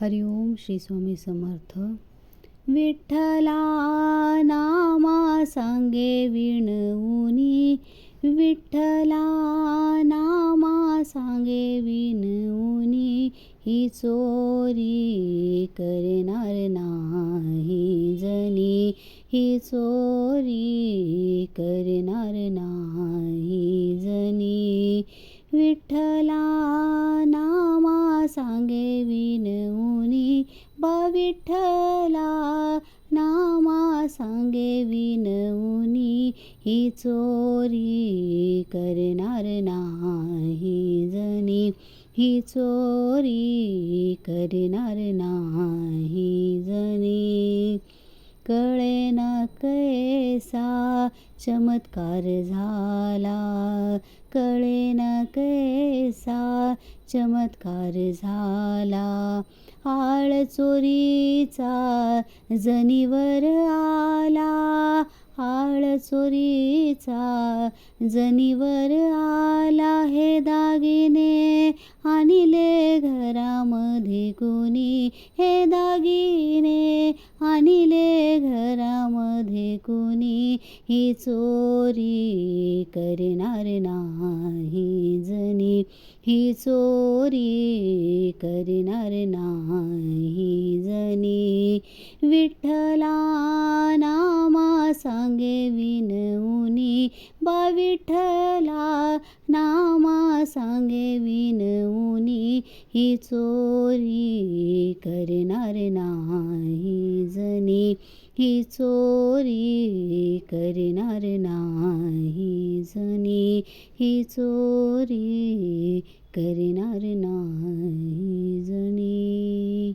हरिओम श्री स्वामी समर्थ. विठ्ठला नामा सांगे विणवुनी. विठ्ठला नामा सांगे विणवुनी. ही चोरी करणार नाही जनी. ही चोरी करणार नाही जनी. विठ्ठला बा विठ्ठला नामा सांगे विनवनी ही चोरी करणार नाही जनी ही चोरी करणार नाही कैसा चमत्कार झाला. कळे ना कैसा चमत्कार झाला. आळ चोरीचा जनीवर आला. आळ चोरीचा जनीवर आला. हे दागिने आणले घरामध्ये कोणी? हे दागिने ही चोरी करणार नाही जनी. ही चोरी करणार नाही जनी. विठ्ठला नामा सांगे विनऊनी बा विठ्ठल ही चोरी करणार नाही जनी. ही चोरी करणार नाही जनी. ही चोरी करणार नाही जनी.